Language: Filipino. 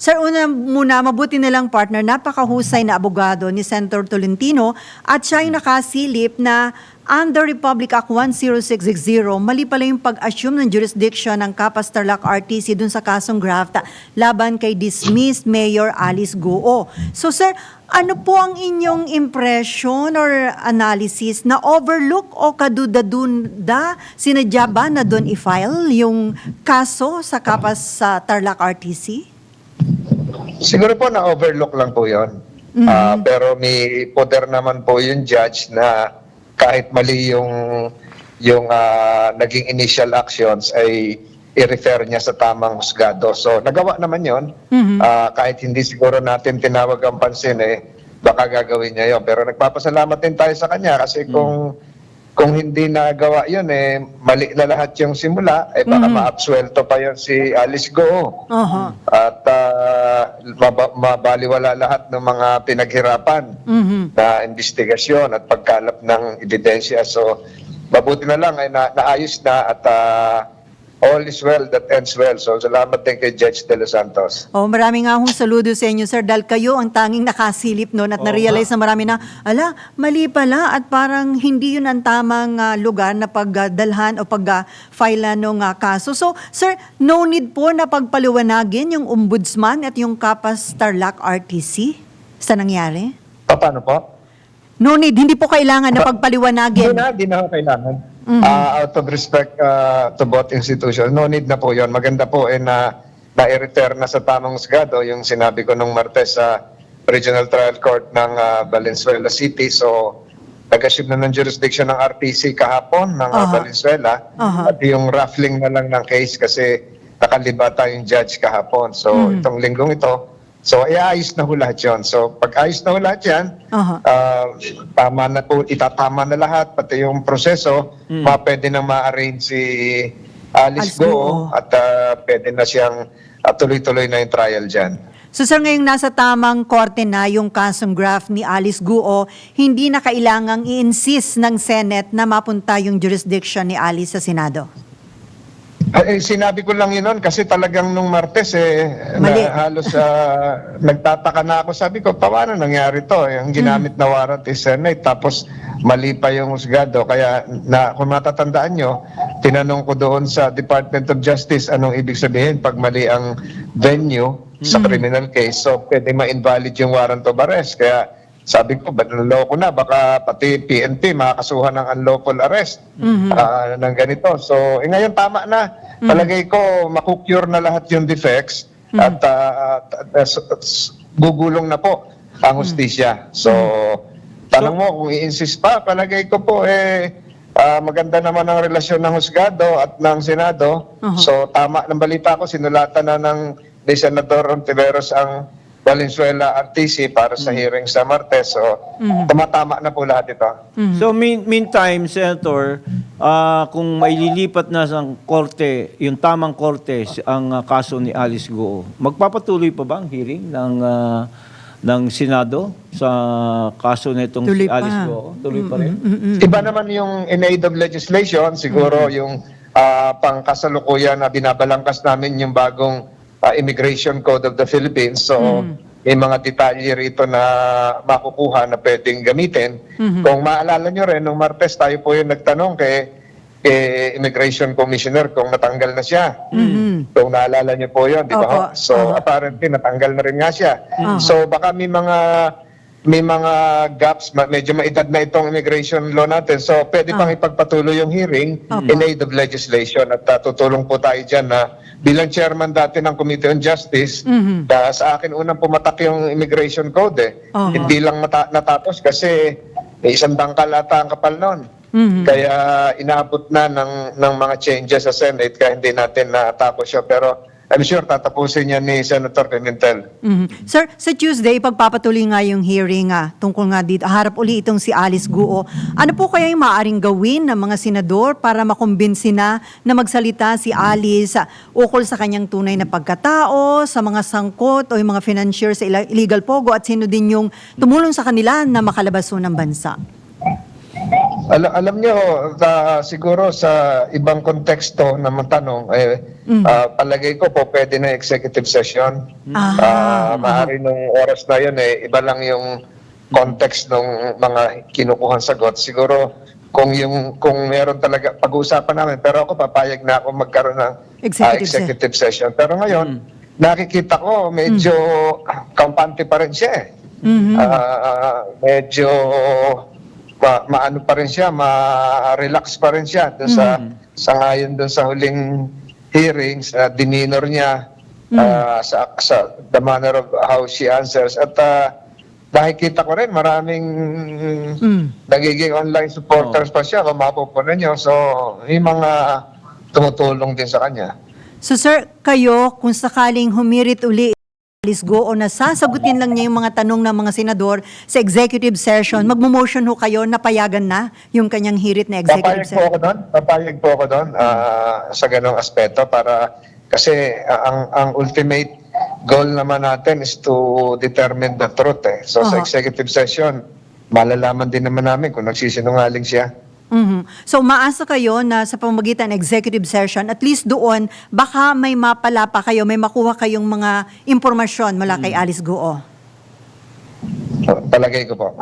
Sir, una muna, mabuti na lang partner, napakahusay na abogado ni Senator Tolentino at siya ay nakasilip na under Republic Act 10660, mali pala yung pag-assume ng jurisdiction ng Kapas Tarlac RTC dun sa kasong graft laban kay dismissed Mayor Alice Goo. So sir, ano po ang inyong impression or analysis na overlook o kadudadunda sinadya ba na doon i-file yung kaso sa Kapas sa Tarlac RTC? Siguro po na overlook lang po 'yon. Ah, pero may poder naman po yung judge na kahit mali yung yung ah, naging initial actions ay i-refer niya sa tamang husgado. So nagawa naman 'yon. Ah, kahit hindi siguro natin tinawag ang pansin eh baka gagawin niya 'yon. Pero nagpapasalamat din tayo sa kanya kasi kung kung hindi nagawa 'yon eh mali na lahat yung simula eh baka maabsuelto pa 'yon si Alice Goo. Oho. At maba- mabaliwala lahat ng mga pinaghirapan Mhm. na investigasyon at pagkalap ng ebidensya. So, mabuti na lang ay na, naayos na at ah, all is well that ends well. So, salamat din kay Judge De Los Santos. Oh, marami nga hong saludo sa inyo, sir, dahil kayo ang tanging nakasilip noon at na-realize na marami na, ala, mali pala at parang hindi yun ang tamang ah, lugar na pagdalhan o pag-file ng ah, kaso. So, sir, no need po na pagpaliwanagin yung ombudsman at yung Kapas Tarlac RTC sa nangyari? Pa- Paano po? No need, hindi po kailangan na Hindi pagpaliwanagin. na, hindi na ho kailangan. Ah, out of respect ah, to both institutions, no need na po yon. Maganda po eh na na-refer na sa tamang husgado yung sinabi ko nung Martes sa Regional Trial Court ng ah, Valenzuela City. So, nag-assume na ng jurisdiction ng RTC kahapon ng Aha. Valenzuela. Aha. At yung raffling na lang ng case kasi nakalibata yung judge kahapon. So, itong linggong ito, so iayos na ho lahat yun. So, pag ayos na ho lahat yan, Aha. Ah, tama na po, itatama na lahat, pati yung proseso, ma pwede na ma-arrange si Alice Alice. Goo at ah, pwede na siyang ah, tuloy-tuloy na yung trial dyan. So sir, ngayong nasa tamang korte na yung kasong graph ni Alice Guo, hindi na kailangang i-insist ng Senate na mapunta yung jurisdiction ni Alice sa Senado. Ah, eh, sinabi ko lang yun kasi talagang nung Martes eh, Mali. na, halos ah, nagtataka na ako. Sabi ko, paano nangyari to? Yung ginamit na warrant is Senate tapos mali pa yung husgado. Kaya na, kung matatandaan nyo, tinanong ko doon sa Department of Justice anong ibig sabihin pag mali ang venue sa criminal case. So, pwede ma-invalid yung warrant of arrest. Kaya sabi ko, ba't naloko na? Baka pati PNP makakasuhan ng unlawful arrest ah, ng ganito. So, eh, ngayon tama na. Palagay ko, makukure na lahat yung defects at ah, at- s- gugulong na po ang hustisya. So, tanong mo kung i-insist pa, palagay ko po eh, ah, maganda naman ang relasyon ng husgado at ng Senado. So, tama ng balita ko, sinulatan na ng ni Senador Ontiveros ang Valenzuela RTC para sa hearing sa Martes. So, tumatama na po lahat ito. So mean, meantime, Senator, ah, kung maililipat na sa korte, yung tamang korte, si- ang ah, kaso ni Alice Goo, magpapatuloy pa ba ang hearing ng ah, ng Senado sa kaso nitong Tuloy si pa. Alice Goo? Tuloy pa rin? Iba naman yung in aid of legislation, siguro yung ah, pangkasalukuyan na binabalangkas namin yung bagong ah, Immigration Code of the Philippines. So, may mga detalye rito na makukuha na pwedeng gamitin. Kung maalala nyo rin, nung Martes tayo po yung nagtanong kay, kay Immigration Commissioner kung natanggal na siya. Kung naalala niyo po yun, di ba? Ho? So, apparently, natanggal na rin nga siya. Aha. So, baka may mga may mga gaps, medyo maedad na itong immigration law natin. So, pwede pang ipagpatuloy yung hearing Opo. in aid of legislation at uh, tutulong po tayo dyan na bilang chairman dati ng Committee on Justice, da- sa akin unang pumatak yung immigration code eh. Oho. Hindi lang mata- natapos kasi may isang dangkal ata ang kapal noon. Kaya inaabot na ng, ng mga changes sa Senate kaya hindi natin natapos siya. Pero I'm sure tatapusin niya ni Senator Pimentel. Mhm. Sir, sa Tuesday, pagpapatuloy nga yung hearing nga, tungkol nga dito, harap uli itong si Alice Guo. Ano po kaya yung maaaring gawin ng mga senador para makumbinsi na na magsalita si Alice ah, ukol sa kanyang tunay na pagkatao, sa mga sangkot o yung mga financier sa illegal pogo at sino din yung tumulong sa kanila na makalabas ng bansa? Alam, alam nyo, ta- siguro sa ibang konteksto na matanong, eh, ah, palagay ko po pwede na executive session. Ah. Ah, maaari nung oras na yun, eh, iba lang yung context ng mga kinukuhan sagot. Siguro kung yung kung meron talaga pag-uusapan namin pero ako papayag na ako magkaroon ng ah, Executive se- executive session pero ngayon nakikita ko medyo kampante pa rin siya eh. Mhm. Ah, medyo ma- maano pa rin siya, ma-relax pa rin siya doon sa sa ngayon doon sa huling hearings, uh, demeanor niya ah, sa sa the manner of how she answers at ah, nakikita ko rin maraming Mm. nagiging online supporters pa siya kung mapupunan niyo. So, yung mga tumutulong din sa kanya. So sir, kayo, kung sakaling humirit uli Alice Go o nasasagutin lang niya yung mga tanong ng mga senador sa executive session, magmo-motion ho kayo na payagan na yung kanyang hirit na executive Papayag po session. ako doon. Papayag po ako doon ah, sa ganong aspeto para kasi ah, ang ang ultimate goal naman natin is to determine the truth eh. So sa Aha. executive session, malalaman din naman namin kung nagsisinungaling siya. Mhm. So maasa kayo na sa pamamagitan ng executive session, at least doon, baka may mapala pa kayo, may makuha kayong mga impormasyon mula kay Alice Goo. So, palagay ko po.